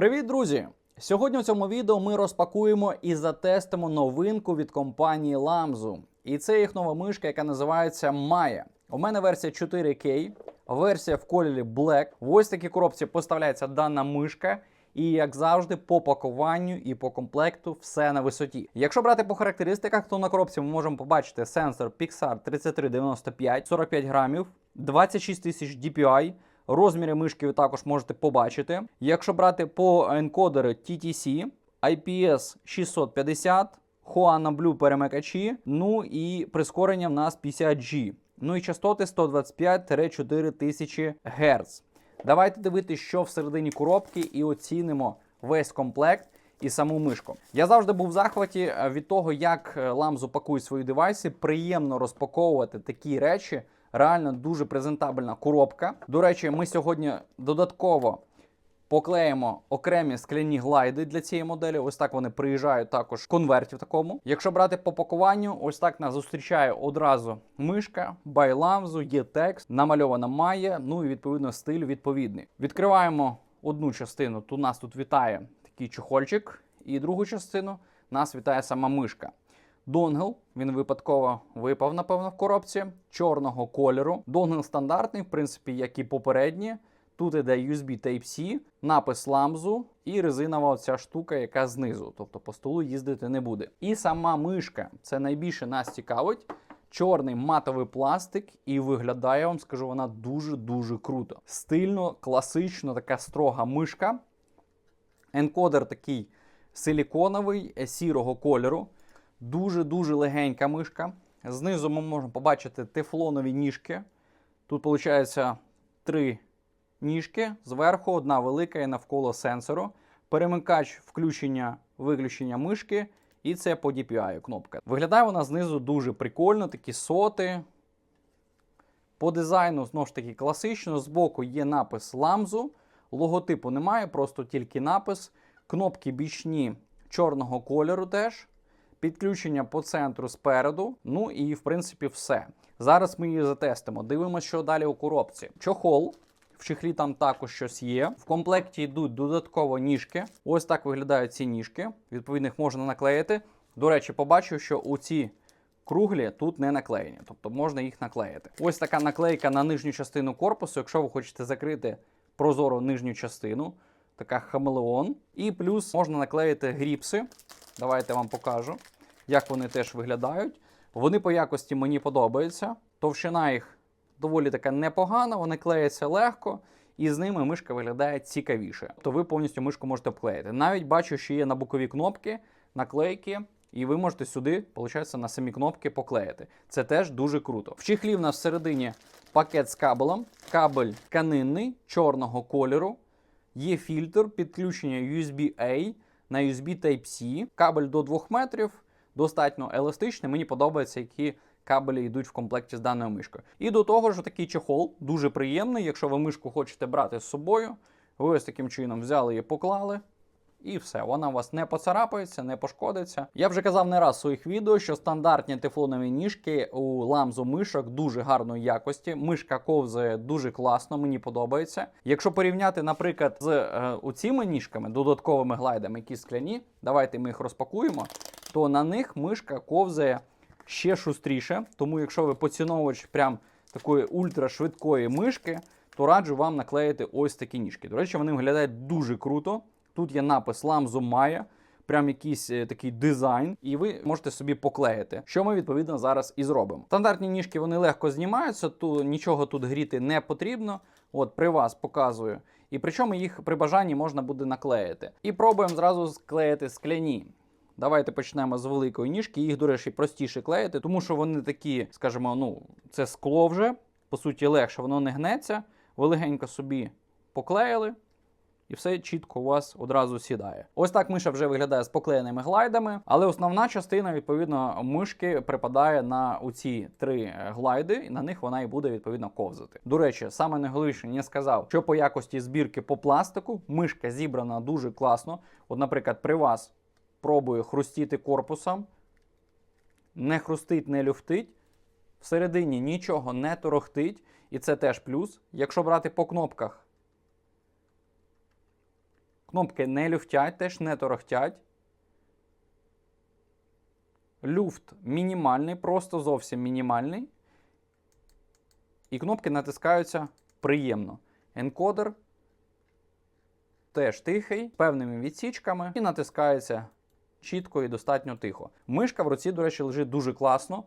Привіт, друзі! Сьогодні в цьому відео ми розпакуємо і затестимо новинку від компанії Lamzu. І це їх нова мишка, яка називається Maya. У мене версія 4K, версія в кольорі Black. В ось такій коробці поставляється дана мишка. І як завжди, по пакуванню і по комплекту все на висоті. Якщо брати по характеристиках, то на коробці ми можемо побачити сенсор Pixar 3395, 45 грамів, 26 тисяч DPI. Розміри мишки ви також можете побачити. Якщо брати по енкодеру TTC, IPS 650, Huana Blue перемикачі, ну і прискорення в нас 50G. Ну і частоти 125-4000 Гц. Давайте дивитися, що всередині коробки, і оцінимо весь комплект і саму мишку. Я завжди був в захваті е, від того, як Lamzu пакує свої девайси. Приємно розпаковувати такі речі. Реально дуже презентабельна коробка. До речі, ми сьогодні додатково поклеїмо окремі скляні глайди для цієї моделі. Ось так вони приїжджають також в конверті в такому. Якщо брати по пакуванню, ось так нас зустрічає одразу мишка, байламзу, є текст, намальована має, ну і відповідно стиль відповідний. Відкриваємо одну частину. Тут нас тут вітає такий чохольчик, і другу частину нас вітає сама мишка. Донгл, він випадково випав, напевно, в коробці чорного кольору. Донгл стандартний, в принципі, як і попередні. Тут іде USB Type-C, напис ламзу і резинова оця штука, яка знизу, тобто по столу їздити не буде. І сама мишка це найбільше нас цікавить. Чорний матовий пластик, і виглядає, я вам скажу, вона дуже-дуже круто. Стильно, класично, така строга мишка. Енкодер такий силіконовий, сірого кольору. Дуже-дуже легенька мишка. Знизу ми можемо побачити тефлонові ніжки. Тут, виходить, три ніжки, зверху одна велика і навколо сенсору. Перемикач включення виключення мишки, і це по DPI кнопка. Виглядає вона знизу дуже прикольно, такі соти. По дизайну, знову ж таки, класично. Збоку є напис ламзу. Логотипу немає, просто тільки напис. Кнопки бічні чорного кольору теж. Підключення по центру спереду. Ну і в принципі все. Зараз ми її затестимо. Дивимося, що далі у коробці. Чохол. В чехлі там також щось є. В комплекті йдуть додатково ніжки. Ось так виглядають ці ніжки. Відповідно, їх можна наклеїти. До речі, побачив, що у ці круглі тут не наклеєні, тобто можна їх наклеїти. Ось така наклейка на нижню частину корпусу, якщо ви хочете закрити прозору нижню частину, така хамелеон. І плюс можна наклеїти гріпси. Давайте я вам покажу, як вони теж виглядають. Вони по якості мені подобаються. Товщина їх доволі така непогана, вони клеяться легко, і з ними мишка виглядає цікавіше. То ви повністю мишку можете обклеїти. Навіть бачу, що є на бокові кнопки, наклейки. І ви можете сюди, виходить, на самі кнопки поклеїти. Це теж дуже круто. В чехлі в нас всередині пакет з кабелем, кабель тканинний, чорного кольору. Є фільтр, підключення USB-A на USB Type-C, кабель до 2 метрів, достатньо еластичний. Мені подобається, які кабелі йдуть в комплекті з даною мишкою. І до того ж, такий чехол дуже приємний. Якщо ви мишку хочете брати з собою, ви ось таким чином взяли і поклали. І все, вона у вас не поцарапається, не пошкодиться. Я вже казав не раз в своїх відео, що стандартні тефлонові ніжки у ламзу мишок дуже гарної якості. Мишка ковзає дуже класно, мені подобається. Якщо порівняти, наприклад, з е, оціми ніжками, додатковими глайдами, які скляні, давайте ми їх розпакуємо, то на них мишка ковзає ще шустріше. Тому, якщо ви поціновувач прям такої ультрашвидкої мишки, то раджу вам наклеїти ось такі ніжки. До речі, вони виглядають дуже круто. Тут є напис Lamzo Maya, прям якийсь е, такий дизайн, і ви можете собі поклеїти, що ми відповідно зараз і зробимо. Стандартні ніжки вони легко знімаються, то нічого тут гріти не потрібно. От при вас показую. І причому їх при бажанні можна буде наклеїти. І пробуємо зразу склеїти скляні. Давайте почнемо з великої ніжки. Їх, до речі, простіше клеїти, тому що вони такі, скажімо, ну, це скло вже, по суті, легше, воно не гнеться. Ви легенько собі поклеїли. І все чітко у вас одразу сідає. Ось так миша вже виглядає з поклеєними глайдами, але основна частина, відповідно, мишки припадає на оці три глайди, і на них вона і буде відповідно ковзати. До речі, саме найголовніше не сказав, що по якості збірки по пластику мишка зібрана дуже класно. От, наприклад, при вас пробую хрустіти корпусом, не хрустить, не люфтить. Всередині нічого не торохтить, і це теж плюс. Якщо брати по кнопках, Кнопки не люфтять, теж не торохтять. Люфт мінімальний, просто зовсім мінімальний. І кнопки натискаються приємно. Енкодер теж тихий, певними відсічками, і натискається чітко і достатньо тихо. Мишка в руці, до речі, лежить дуже класно.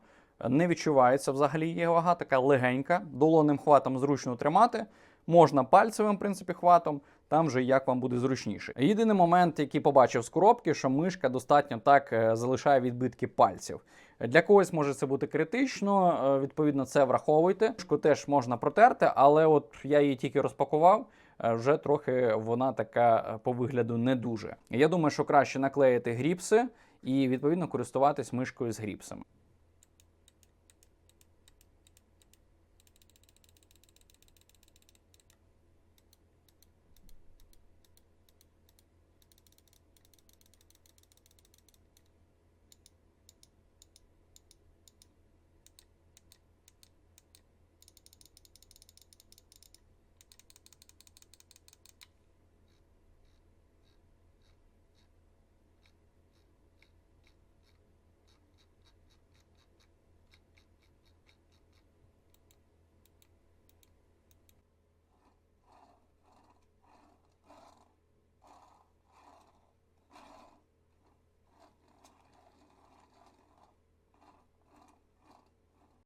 Не відчувається взагалі її вага, така легенька. Долонним хватом зручно тримати. Можна пальцевим, в принципі, хватом, там вже як вам буде зручніше. Єдиний момент, який побачив з коробки, що мишка достатньо так е, залишає відбитки пальців. Для когось може це бути критично, е, відповідно, це враховуйте. Мишку теж можна протерти, але от я її тільки розпакував. е, Вже трохи вона така по вигляду не дуже. Я думаю, що краще наклеїти гріпси і відповідно користуватись мишкою з гріпсами.